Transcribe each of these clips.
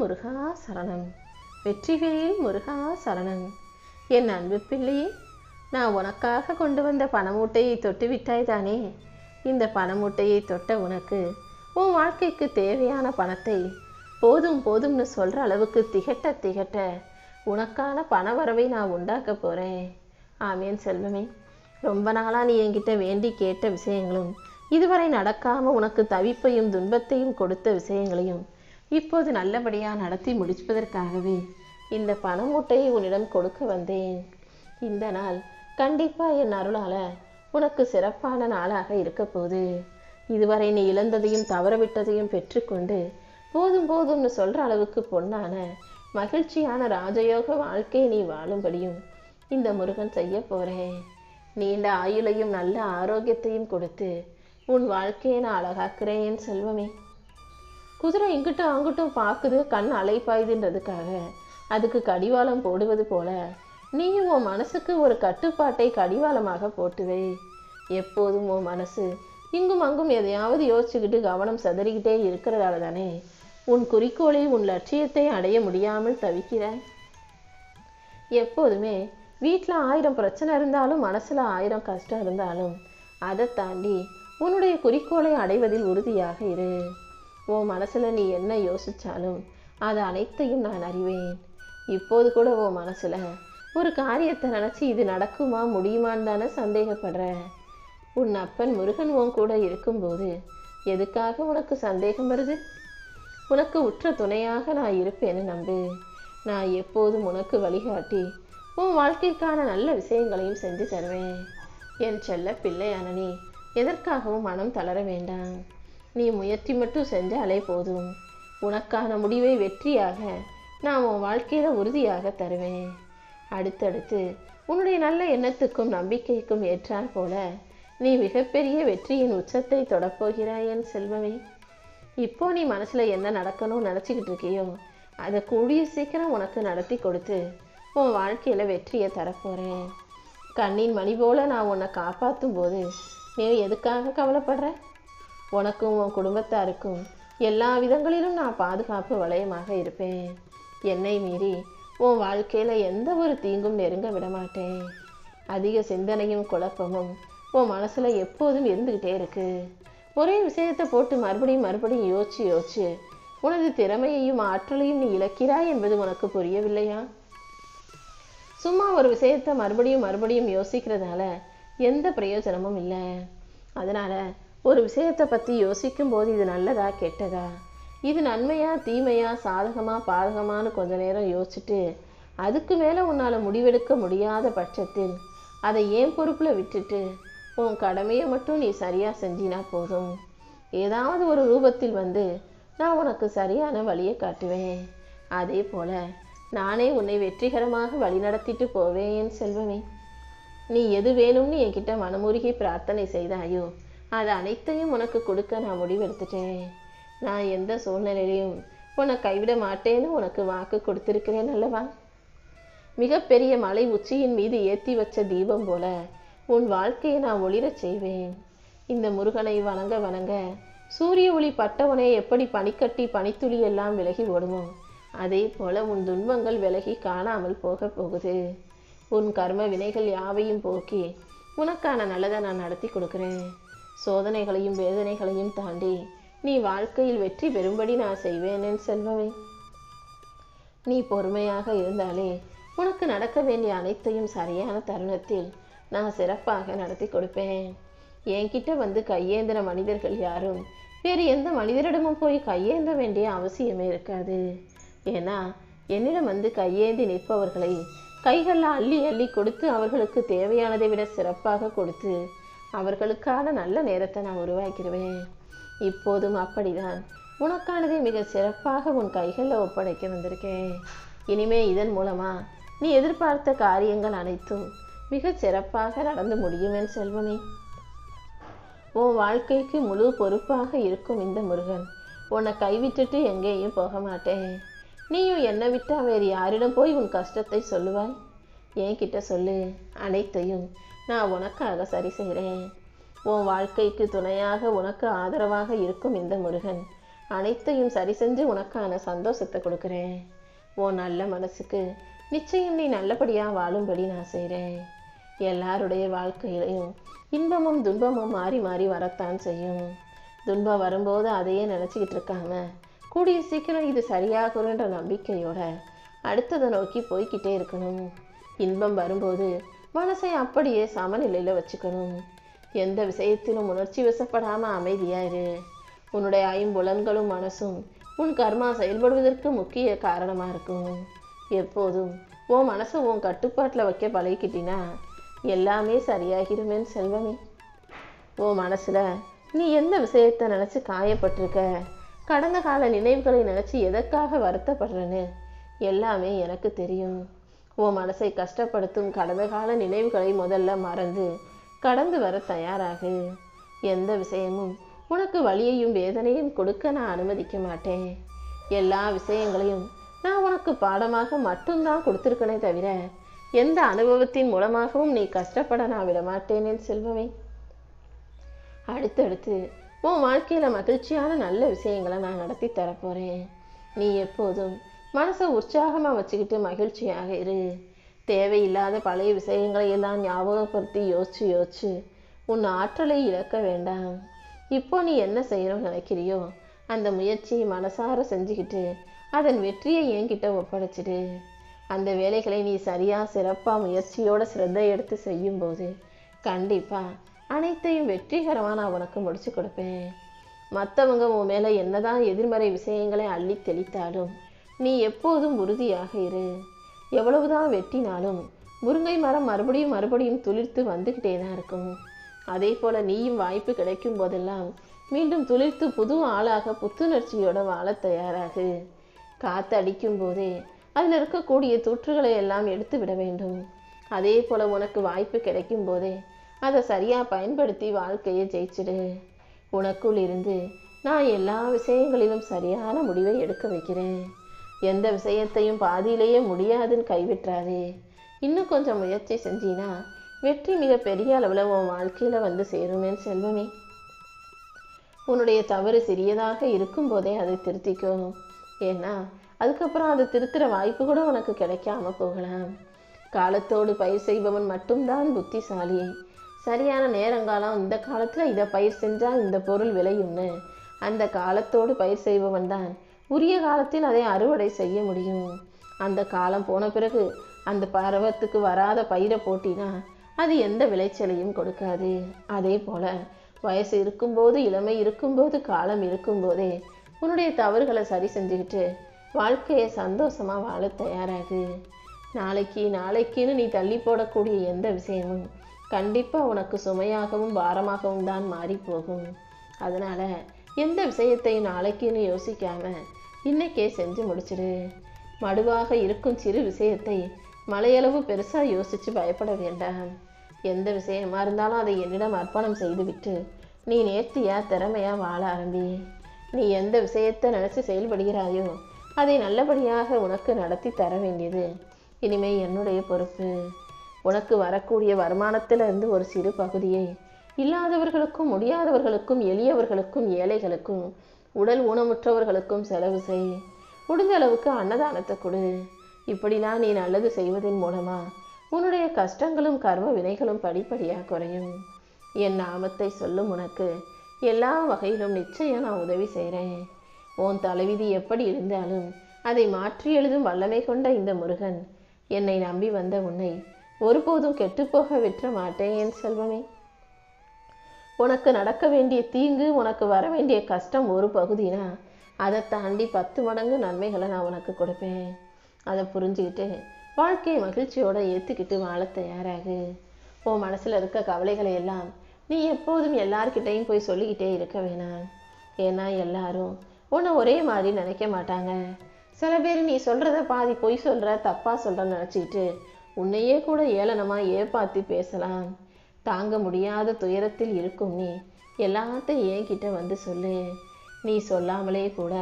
முருகா சரணம். வெற்றிவேல் முருகா சரணம். என் அன்பு பிள்ளையே நான் உனக்காக கொண்டு வந்த பணமூட்டையை தொட்டு விட்டாய் தானே? இந்த பணமூட்டையை தொட்ட உனக்கு உன் வாழ்க்கைக்கு தேவையான பணத்தை போதும் போதும்னு சொல்கிற அளவுக்கு திகட்ட திகட்ட உனக்கான பண வரவை நான் உண்டாக்க போகிறேன் ஆமேன் செல்வமே. ரொம்ப நாளாக நீ என்கிட்ட வேண்டி கேட்ட விஷயங்களும் இதுவரை நடக்காமல் உனக்கு தவிப்பையும் துன்பத்தையும் கொடுத்த விஷயங்களையும் இப்போது நல்லபடியாக நடத்தி முடிப்பதற்காகவே இந்த பணமூட்டையை உன்னிடம் கொடுக்க வந்தேன். இந்த நாள் கண்டிப்பாக என் அருளால உனக்கு சிறப்பான நாளாக இருக்க போகுது. இதுவரை நீ இழந்ததையும் தவறவிட்டதையும் பெற்றுக்கொண்டு போதும் போதும்னு சொல்கிற அளவுக்கு பொன்னான மகிழ்ச்சியான ராஜயோக வாழ்க்கையை நீ வாழும்படியும் இந்த முருகன் செய்ய போகிறேன் நீண்ட ஆயுளையும் நல்ல ஆரோக்கியத்தையும் கொடுத்து உன் வாழ்க்கையை நான் அழகாக்குறேன் என் செல்வமே. குதிரை இங்கிட்டும் அங்கிட்டும் பார்க்குது கண் அலைப்பாயுதுன்றதுக்காக. அதுக்கு கடிவாளம் போடுவது போல நீயும் உன் மனசுக்கு ஒரு கட்டுப்பாட்டை கடிவாளமாக போட்டுவை. எப்போதும் உன் மனசு இங்கும் அங்கும் எதையாவது யோசிச்சுக்கிட்டு கவனம் சதறிக்கிட்டே இருக்கிறதால தானே உன் குறிக்கோளை உன் லட்சியத்தை அடைய முடியாமல் தவிக்கிற. எப்போதுமே வீட்டில் ஆயிரம் பிரச்சனை இருந்தாலும் மனசில் ஆயிரம் கஷ்டம் இருந்தாலும் அதை தாண்டி உன்னுடைய குறிக்கோளை அடைவதில் உறுதியாக இரு. உன் மனசில் நீ என்ன யோசிச்சாலும் அது அனைத்தையும் நான் அறிவேன். இப்போது கூட உன் மனசில் ஒரு காரியத்தை நினச்சி இது நடக்குமா முடியுமான்னு தானே சந்தேகப்படுற. உன் அப்பன் முருகன் உன் கூட இருக்கும்போது எதுக்காக உனக்கு சந்தேகம் வருது? உனக்கு உற்ற துணையாக நான் இருப்பேன்னு நம்பு. நான் எப்போதும் உனக்கு வழிகாட்டி உன் வாழ்க்கைக்கான நல்ல விஷயங்களையும் செஞ்சு தருவேன். என் செல்ல பிள்ளையான நீ எதற்காகவும் மனம் தளர வேண்டாம். நீ முயற்சி மட்டும் செஞ்சாலே போதும். உனக்கான முடிவை வெற்றியாக நான் உன் வாழ்க்கையில் உறுதியாக தருவேன். அடுத்தடுத்து உன்னுடைய நல்ல எண்ணத்துக்கும் நம்பிக்கைக்கும் ஏற்றாற் போல நீ மிகப்பெரிய வெற்றியின் உச்சத்தை தொடப்போகிறாய் என் செல்வமே. இப்போ நீ மனசில் என்ன நடக்கணும்னு நினச்சிக்கிட்டு இருக்கியோ அதை கூடிய சீக்கிரம் உனக்கு நடத்தி கொடுத்து உன் வாழ்க்கையில் வெற்றியை தரப்போகிறேன் கண்ணின் மணி போல நான் உன்னை காப்பாற்றும் போது நீ எதுக்காக கவலைப்படுற? உனக்கும் உன் குடும்பத்தாருக்கும் எல்லா விதங்களிலும் நான் பாதுகாப்பு வளையமாக இருப்பேன். என்னை மீறி உன் வாழ்க்கையில் எந்த ஒரு தீங்கும் நெருங்க விட மாட்டேன் அதிக சிந்தனையும் குழப்பமும் உன் மனசில் எப்போதும் இருந்துக்கிட்டே இருக்கு. ஒரே விஷயத்தை போட்டு மறுபடியும் மறுபடியும் யோசிச்சு யோசிச்சு உனது திறமையையும் ஆற்றலையும் நீ இழக்கிறாய் என்பது உனக்கு புரியவில்லையா? சும்மா ஒரு விஷயத்தை மறுபடியும் மறுபடியும் யோசிக்கிறதால எந்த பிரயோஜனமும் இல்லை. அதனால ஒரு விஷயத்தை பற்றி யோசிக்கும் போது இது நல்லதா கெட்டதா? இது நன்மையா தீமையா சாதகமா பாதகமான்னு கொஞ்ச நேரம் யோசிச்சுட்டு அதுக்கு மேலே உன்னால் முடிவெடுக்க முடியாத பட்சத்தில் அதை ஏன் பொறுப்பில் விட்டுட்டு உன் கடமையை மட்டும் நீ சரியாக செஞ்சினா போதும். ஏதாவது ஒரு ரூபத்தில் வந்து நான் உனக்கு சரியான வழியை காட்டுவேன். அதே போல நானே உன்னை வெற்றிகரமாக வழிநடத்திட்டு போவேன் செல்வமே. நீ எது வேணும்னு என்கிட்ட மனமுருகி பிரார்த்தனை செய்தாயோ அது அனைத்தையும் உனக்கு கொடுக்க நான் முடிவெடுத்துட்டேன். நான் எந்த சூழ்நிலையிலையும் உன்னை கைவிட மாட்டேன்னு உனக்கு வாக்கு கொடுத்துருக்கிறேன் அல்லவா? மிகப்பெரிய மலை உச்சியின் மீது ஏற்றி வச்ச தீபம் போல உன் வாழ்க்கையை நான் ஒளிரச் செய்வேன். இந்த முருகனை வணங்க வணங்க சூரிய ஒளி பட்டவனே எப்படி பனிக்கட்டி பனித்துளி எல்லாம் விலகி ஓடுமோ அதே போல உன் துன்பங்கள் விலகி காணாமல் போக போகுது. உன் கர்ம வினைகள் யாவையும் போக்கி உனக்கான நல்லதை நான் நடத்தி கொடுக்குறேன். சோதனைகளையும் வேதனைகளையும் தாண்டி நீ வாழ்க்கையில் வெற்றி பெறும்படி நான் செய்வேன் என் செல்வமே. நீ பொறுமையாக இருந்தாலே உனக்கு நடக்க வேண்டிய அனைத்தையும் சரியான தருணத்தில் நான் சிறப்பாக நடத்தி கொடுப்பேன். என்கிட்ட வந்து கையேந்திர மனிதர்கள் யாரும் வேறு எந்த மனிதரிடமும் போய் கையேந்த வேண்டிய அவசியமே இருக்காது. ஏன்னா என்னிடம் வந்து கையேந்தி நிற்பவர்களை கைகளில் அள்ளி அள்ளி கொடுத்து அவர்களுக்கு தேவையானதை விட சிறப்பாக கொடுத்து அவர்களுக்கான நல்ல நேரத்தை நான் உருவாக்கிடுவேன். இப்போதும் அப்படிதான். உனக்கானதை மிக சிறப்பாக உன் கைகளில் ஒப்படைக்க வந்திருக்கேன். இனிமே இதன் மூலமா நீ எதிர்பார்த்த காரியங்கள் அனைத்தும் மிகச் சிறப்பாக நடந்து முடியும் செல்வமே. உன் வாழ்க்கைக்கு முழு பொறுப்பாக இருக்கும் இந்த முருகன். உன்னை கைவிட்டுட்டு எங்கேயும் போக மாட்டேன். நீயும் என்னை விட்டா வேறு யாரிடம் போய் உன் கஷ்டத்தை சொல்லுவாய்? என்கிட்ட சொல்லு. அனைத்தையும் நான் உனக்காக சரி செய்கிறேன். உன் வாழ்க்கைக்கு துணையாக உனக்கு ஆதரவாக இருக்கும் இந்த முருகன். அனைத்தையும் சரி செஞ்சு உனக்கான சந்தோஷத்தை கொடுக்குறேன். உன் நல்ல மனசுக்கு நிச்சயம் நீ நல்லபடியாக வாழும்படி நான் செய்கிறேன். எல்லாருடைய வாழ்க்கையிலையும் இன்பமும் துன்பமும் மாறி மாறி வரத்தான் செய்யும். துன்பம் வரும்போது அதையே நினச்சிக்கிட்டு இருக்காம கூடிய சீக்கிரம் இது சரியாகும்ன்ற நம்பிக்கையோட அடுத்ததை நோக்கி போய்கிட்டே இருக்கணும். இன்பம் வரும்போது மனசை அப்படியே சமநிலையில் வச்சுக்கணும். எந்த விஷயத்திலும் உணர்ச்சி வசப்படாமல் அமைதியாயிரு. உன்னுடைய ஐம்புலன்களும் மனசும் உன் கர்மா செயல்படுவதற்கு முக்கிய காரணமாக இருக்கும். எப்போதும் உன் மனசை உன் கட்டுப்பாட்டில் வைக்க பழகிக்கிட்டினா எல்லாமே சரியாகிடுமேன் செல்வமே. உன் மனசில் நீ எந்த விஷயத்தை நினச்சி காயப்பட்டிருக்க? கடந்த கால நினைவுகளை நினச்சி எதற்காக வருத்தப்படுறேன்னு எல்லாமே எனக்கு தெரியும். உன் மனசை கஷ்டப்படுத்தும் கடந்த கால நினைவுகளை முதல்ல மறந்து கடந்து வர தயாராகு. எந்த விஷயமும் உனக்கு வலியையும் வேதனையும் கொடுக்க நான் அனுமதிக்க மாட்டேன். எல்லா விஷயங்களையும் நான் உனக்கு பாடமாக மட்டும்தான் கொடுத்துருக்கனே தவிர எந்த அனுபவத்தின் மூலமாகவும் நீ கஷ்டப்பட நான் விட மாட்டேனேன் செல்வமே. அடுத்தடுத்து உன் வாழ்க்கையில் மகிழ்ச்சியான நல்ல விஷயங்களை நான் நடத்தி தரப்போகிறேன் நீ எப்போதும் மனசை உற்சாகமாக வச்சுக்கிட்டு மகிழ்ச்சியாக இரு. தேவையில்லாத பழைய விஷயங்களை எல்லாம் ஞாபகப்படுத்தி யோசிச்சு யோசிச்சு உன் ஆற்றலை இழக்க வேண்டாம். இப்போ நீ என்ன செய்யணும்னு நினைக்கிறியோ அந்த முயற்சியை மனசார செஞ்சுக்கிட்டு அதன் வெற்றியை என்கிட்ட ஒப்படைச்சிடு. அந்த வேலைகளை நீ சரியாக சிறப்பாக முயற்சியோட சிரத்தை எடுத்து செய்யும்போது கண்டிப்பாக அனைத்தையும் வெற்றிகரமாக நான் உனக்கு முடிச்சு கொடுப்பேன். மற்றவங்க உன் மேலே என்னதான் எதிர்மறை விஷயங்களை அள்ளி தெளித்தாலும் நீ எப்போதும் உறுதியாக இரு. எவ்வளவுதான் வெட்டினாலும் முருங்கை மரம் மறுபடியும் மறுபடியும் துளிர்த்து வந்துக்கிட்டே தான் இருக்கும். அதே போல் நீயும் வாய்ப்பு கிடைக்கும் போதெல்லாம் மீண்டும் துளிர்த்து புது ஆளாக புத்துணர்ச்சியோட வாழ தயாராகு. காற்று அடிக்கும் போதே அதில் இருக்கக்கூடிய தொற்றுகளை எல்லாம் எடுத்து விட வேண்டும். அதே போல் உனக்கு வாய்ப்பு கிடைக்கும் போதே அதை சரியாக பயன்படுத்தி வாழ்க்கையை ஜெயிச்சிடு. உனக்குள் இருந்து நான் எல்லா விஷயங்களிலும் சரியான முடிவை எடுக்க வைக்கிறேன். எந்த விஷயத்தையும் பாதியிலேயே முடியாதுன்னு கைவிட்டுறாதே. இன்னும் கொஞ்சம் முயற்சி செஞ்சினா வெற்றி மிக பெரிய அளவில் உன் வாழ்க்கையில் வந்து சேருமே செல்வமே. உன்னுடைய தவறு சிறியதாக இருக்கும்போதே அதை திருத்திக்கோ. ஏன்னா அதுக்கப்புறம் அதை திருத்துற வாய்ப்பு கூட உனக்கு கிடைக்காம போகலாம். காலத்தோடு பயிர் செய்பவன் மட்டும்தான் புத்திசாலி. சரியான நேரங்காலம் இந்த காலத்தில் இதை பயிர் செஞ்சால் இந்த பொருள் விளையும்னு அந்த காலத்தோடு பயிர் செய்பவன் தான் உரிய காலத்தில் அதை அறுவடை செய்ய முடியும். அந்த காலம் போன பிறகு அந்த பருவத்துக்கு வராத பயிரை போட்டினா அது எந்த விளைச்சலையும் கொடுக்காது. அதே போல வயசு இருக்கும்போது இளமை இருக்கும்போது காலம் இருக்கும்போதே உன்னுடைய தவறுகளை சரி செஞ்சுக்கிட்டு வாழ்க்கையை சந்தோஷமாக வாழ தயாராகு. நாளைக்கு நாளைக்குன்னு நீ தள்ளி போடக்கூடிய எந்த விஷயமும் கண்டிப்பாக உனக்கு சுமையாகவும் பாரமாகவும் தான் மாறி போகும் எந்த விஷயத்தையும் நாளைக்குன்னு யோசிக்காமல் இன்னைக்கே செஞ்சு முடிச்சிடு. மடுவாக இருக்கும் சிறு விஷயத்தை மலையளவு பெருசாக யோசித்து பயப்பட வேண்டாம். எந்த விஷயமா இருந்தாலும் அதை என்னிடம் அர்ப்பணம் செய்துவிட்டு நீ நேர்த்தியா திறமையா வாழ ஆரம்பி. நீ எந்த விஷயத்தை நினச்சி செயல்படுகிறாயோ அதை நல்லபடியாக உனக்கு நடத்தி தர வேண்டியது. இனிமே என்னுடைய பொறுப்பு. உனக்கு வரக்கூடிய வருமானத்திலிருந்து ஒரு சிறு பகுதியை இல்லாதவர்களுக்கும் முடியாதவர்களுக்கும் எளியவர்களுக்கும் ஏழைகளுக்கும் உடல் ஊனமுற்றவர்களுக்கும் செலவு செய். முடிஞ்ச அளவுக்கு அன்னதானத்தை கொடு. இப்படிலாம் நீ நல்லது செய்வதன் மூலமா உன்னுடைய கஷ்டங்களும் கர்ம வினைகளும் படிப்படியாக குறையும். என் நாமத்தை சொல்லும் உனக்கு எல்லா வகையிலும் நிச்சயம் நான் உதவி செய்கிறேன் உன் தலைவிதி எப்படி இருந்தாலும் அதை மாற்றி எழுதும் வல்லமை கொண்ட இந்த முருகன் என்னை நம்பி வந்த உன்னை ஒருபோதும் கெட்டுப்போக விற்ற மாட்டேன் என் செல்வமே. உனக்கு நடக்க வேண்டிய தீங்கு உனக்கு வர வேண்டிய கஷ்டம் ஒரு பகுதினா அதை தாண்டி பத்து மடங்கு நன்மைகளை நான் உனக்கு கொடுப்பேன். அதை புரிஞ்சுக்கிட்டு வாழ்க்கையை மகிழ்ச்சியோடு ஏற்றுக்கிட்டு வாழ தயாராகு. உன் மனசில் இருக்க கவலைகளை எல்லாம் நீ எப்போதும் எல்லார்கிட்டையும் போய் சொல்லிக்கிட்டே இருக்க வேணாம். ஏன்னா எல்லாரும் உன்னை ஒரே மாதிரி நினைக்க மாட்டாங்க. சில பேர் நீ சொல்கிறத பாதி பொய் சொல்கிற தப்பாக சொல்கிறன்னு நினச்சிக்கிட்டு உன்னையே கூட ஏளனமாக ஏப்பாத்தி பேசலாம். தாங்க முடியாத துயரத்தில் இருக்கும் நீ எல்லாத்தையும் என்கிட்ட வந்து சொல்லு. நீ சொல்லாமலே கூட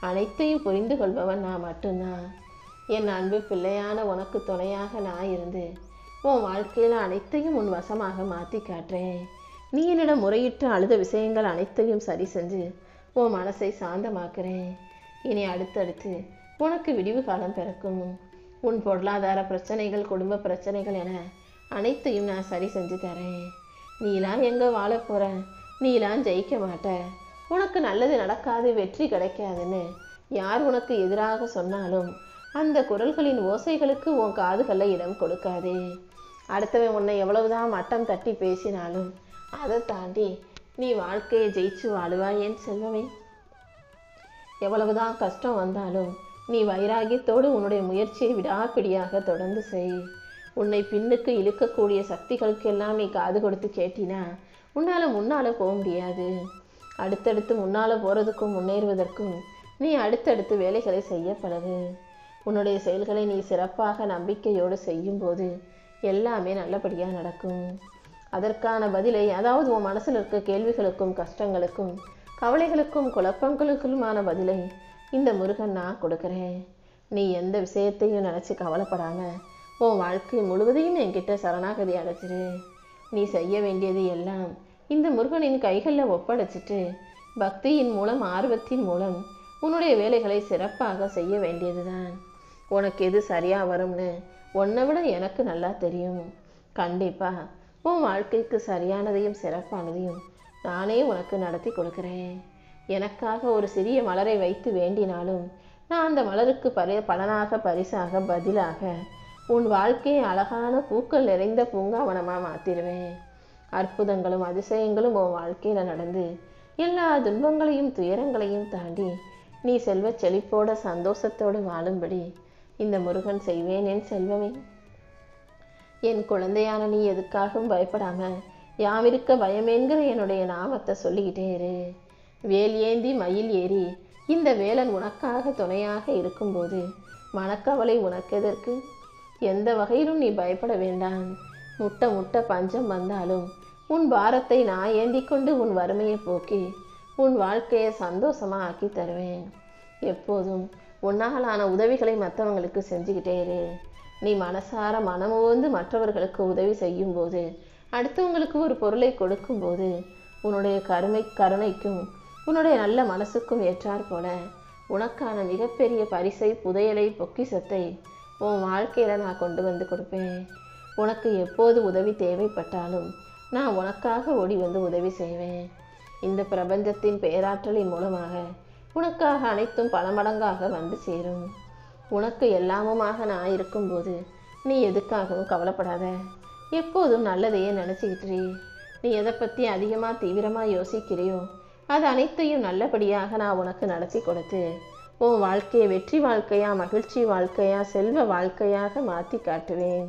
அனைத்தையும் புரிந்து கொள்பவன் நான் மட்டும்தான். என் அன்பு பிள்ளையான உனக்கு துணையாக நான் இருந்து உன் வாழ்க்கையில் அனைத்தையும் உன் வசமாக மாற்றி காட்டுறேன். நீ என்னிடம் முறையிட்டு அழுத விஷயங்கள் அனைத்தையும் சரி செஞ்சு உன் மனசை சாந்தமாக்குறேன். இனி அடுத்தடுத்து உனக்கு விடிவு காலம் பிறக்கும். உன் பொருளாதார பிரச்சனைகள் குடும்ப பிரச்சனைகள் என அனைத்தையும் நான் சரி செஞ்சு தரேன். நீலாம் எங்கே வாழ போகிற நீலாம் ஜெயிக்க மாட்ட. உனக்கு நல்லது நடக்காது வெற்றி கிடைக்காதுன்னு. யார் உனக்கு எதிராக சொன்னாலும் அந்த குரல்களின் ஓசைகளுக்கு உன் காதுகளில் இடம் கொடுக்காதே. அடுத்தவன் உன்னை எவ்வளவுதான் மட்டம் தட்டி பேசினாலும் அதை தாண்டி நீ வாழ்க்கையை ஜெயிச்சு வாழுவாய் என் செல்வமே? எவ்வளவுதான் கஷ்டம் வந்தாலும் நீ வைராகியத்தோடு உன்னுடைய முயற்சியை விடாப்பிடியாக தொடர்ந்து செய். உன்னை பின்னுக்கு இழுக்கக்கூடிய சக்திகளுக்கெல்லாம் நீ காது கொடுத்து கேட்டினா உன்னால் முன்னால் போக முடியாது. அடுத்தடுத்து முன்னால் போகிறதுக்கும் முன்னேறுவதற்கும் நீ அடுத்தடுத்து வேலைகளை செய்ய பழகு உன்னுடைய செயல்களை நீ சிறப்பாக நம்பிக்கையோடு செய்யும்போது எல்லாமே நல்லபடியாக நடக்கும். அதற்கான பதிலை அதாவது உன் மனசில் இருக்க கேள்விகளுக்கும் கஷ்டங்களுக்கும் கவலைகளுக்கும் குழப்பங்களுக்குமான பதிலை இந்த முருகன் நான் கொடுக்குறேன். நீ எந்த விஷயத்தையும் நினச்சி கவலைப்படாமல் உன் வாழ்க்கை முழுவதையும் என்கிட்ட சரணாகதி அடைச்சிரு நீ செய்ய வேண்டியது எல்லாம் இந்த முருகனின் கைகளில் ஒப்படைச்சிட்டு பக்தியின் மூலம் ஆர்வத்தின் மூலம் உன்னுடைய வேலைகளை சிறப்பாக செய்ய வேண்டியதுதான். உனக்கு எது சரியா வரும்னு உன்னை விட எனக்கு நல்லா தெரியும். கண்டிப்பா உன் வாழ்க்கைக்கு சரியானதையும் சிறப்பானதையும் நானே உனக்கு நடத்தி கொடுக்குறேன். எனக்காக ஒரு சிறிய மலரை வைத்து வேண்டினாலும் நான் அந்த மலருக்கு பரி பலனாக பரிசாக பதிலாக உன் வாழ்க்கையை அழகான பூக்கள் நிறைந்த பூங்காவனமாக மாற்றிடுவேன் அற்புதங்களும் அதிசயங்களும் உன் வாழ்க்கையில் நடந்து எல்லா துன்பங்களையும் துயரங்களையும் தாண்டி நீ செல்வச் செழிப்போட சந்தோஷத்தோடு வாழும்படி இந்த முருகன் செய்வேன் என் செல்வமே. என் குழந்தையான நீ எதுக்காகவும் பயப்படாம யாமிருக்க பயமேன்கிற என்னுடைய நாமத்தை சொல்லிக்கிட்டே இரு. வேல் ஏந்தி மயில் ஏறி இந்த வேலன் உனக்காக துணையாக இருக்கும்போது மனக்கவலை உனக்கு எதற்கு எந்த வகையிலும் நீ பயப்பட வேண்டாம். முட்டை முட்டை பஞ்சம் வந்தாலும் உன் பாரத்தை நான் ஏந்தி கொண்டு உன் வறுமையை போக்கி உன் வாழ்க்கையை சந்தோஷமாக ஆக்கி தருவேன். எப்போதும் உன்னாலான உதவிகளை மற்றவங்களுக்கு செஞ்சுக்கிட்டே இரு. நீ மனசார மனமுவந்து மற்றவர்களுக்கு உதவி செய்யும்போது அடுத்தவங்களுக்கு ஒரு பொருளை கொடுக்கும்போது உன்னுடைய கருமை கருணைக்கும் உன்னுடைய நல்ல மனசுக்கும் ஏற்றாற்போல உனக்கான மிகப்பெரிய பரிசை புதையலை பொக்கிசத்தை உன் வாழ்க்கையில் நான் கொண்டு வந்து கொடுப்பேன். உனக்கு எப்போது உதவி தேவைப்பட்டாலும் நான் உனக்காக ஓடி வந்து உதவி செய்வேன். இந்த பிரபஞ்சத்தின் பேராற்றலின் மூலமாக உனக்காக அனைத்தும் பல மடங்காக வந்து சேரும். உனக்கு எல்லாமுமாக நான் இருக்கும்போது நீ எதுக்காகவும் கவலைப்படாத. எப்போதும் நல்லதையே நினச்சிக்கிட்டு நீ எதை பற்றி அதிகமாக தீவிரமாக யோசிக்கிறியோ அது அனைத்தையும் நல்லபடியாக நான் உனக்கு நடத்தி கொடுத்து உன் வாழ்க்கையை வெற்றி வாழ்க்கையா மகிழ்ச்சி வாழ்க்கையா செல்வ வாழ்க்கையாக மாற்றி காட்டுவேன்.